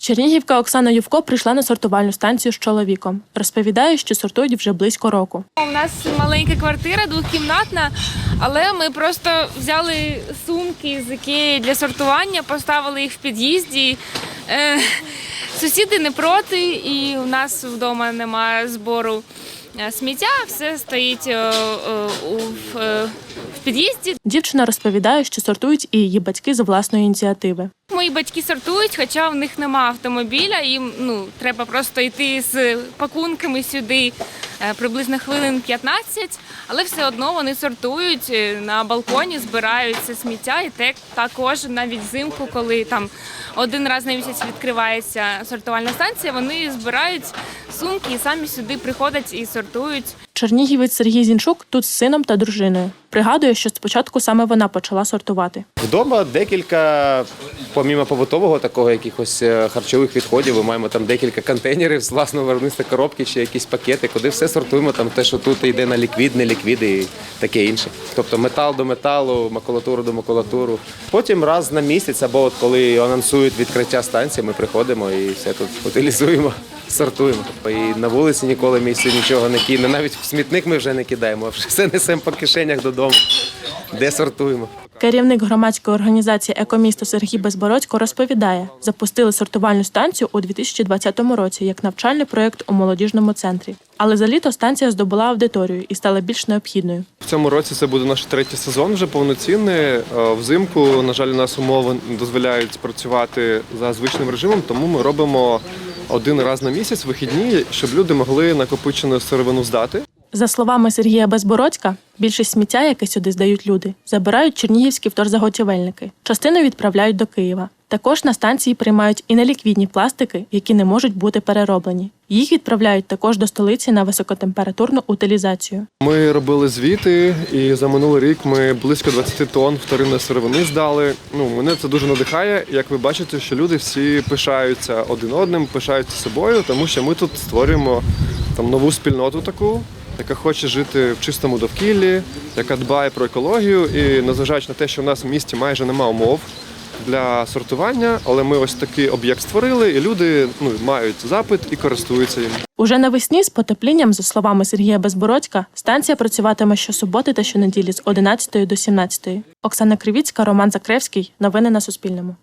Чернігівка Оксана Ювко прийшла на сортувальну станцію з чоловіком. Розповідає, що сортують вже близько року. У нас маленька квартира, двохкімнатна, але ми просто взяли сумки з Ікеї для сортування, поставили їх в під'їзді. Е, Сусіди не проти, і у нас вдома немає збору сміття, все стоїть е, е, у- в, е, під'їзді. Дівчина розповідає, що сортують і її батьки з власної ініціативи. Мої батьки сортують, хоча в них немає автомобіля. Їм ну треба просто йти з пакунками сюди е, приблизно хвилин 15, але все одно вони сортують е, на балконі, збирають це сміття, і те також навіть взимку, коли там один раз на місяць відкривається сортувальна станція, вони збирають сумки і самі сюди приходять і сортують. Чернігівець Сергій Зінчук тут з сином та дружиною. Пригадує, що спочатку саме вона почала сортувати. Вдома декілька, помімо побутового такого якихось е, харчових відходів, ми маємо там декілька контейнерів з власного виробництва коробки чи якісь пакети, куди все сортуємо. Там те, що тут йде на ліквід, не ліквід і таке інше. Тобто метал до металу, макулатуру до макулатуру. Потім раз на місяць, або от коли анонсують відкриття станції, ми приходимо і все тут утилізуємо, сортуємо. І на вулиці ніколи місце нічого не кине. Навіть в смітник ми вже не кидаємо, а все несемо по кишенях додому, де сортуємо. Керівник громадської організації Екомісто Сергій Безбородько розповідає, запустили сортувальну станцію у 2020 році як навчальний проєкт у молодіжному центрі. Але за літо станція здобула аудиторію і стала більш необхідною. В цьому році це буде наш третій сезон вже повноцінний. Е, Взимку, на жаль, у нас умови не дозволяють працювати за звичним режимом, тому ми робимо один раз на місяць вихідні, щоб люди могли накопичену сировину здати. За словами Сергія Безбородька, більшість сміття, яке сюди здають люди, забирають чернігівські вторзаготівельники. Частину відправляють до Києва. Також на станції приймають і неліквідні пластики, які не можуть бути перероблені. Їх відправляють також до столиці на високотемпературну утилізацію. Ми робили звіти, і за минулий рік ми близько 20 тонн вторинної сировини здали. Ну мене це дуже надихає. Як ви бачите, що люди всі пишаються один одним, пишаються собою, тому що ми тут створюємо там нову спільноту таку. Яка хоче жити в чистому довкіллі, яка дбає про екологію, і незважаючи на те, що в нас в місті майже нема умов для сортування, але ми ось такий об'єкт створили, і люди ну мають запит і користуються їм. Уже навесні з потеплінням, за словами Сергія Безбородька, станція працюватиме щосуботи та щонеділі з 11 до 17. Оксана Кривіцька, Роман Закревський. Новини на Суспільному.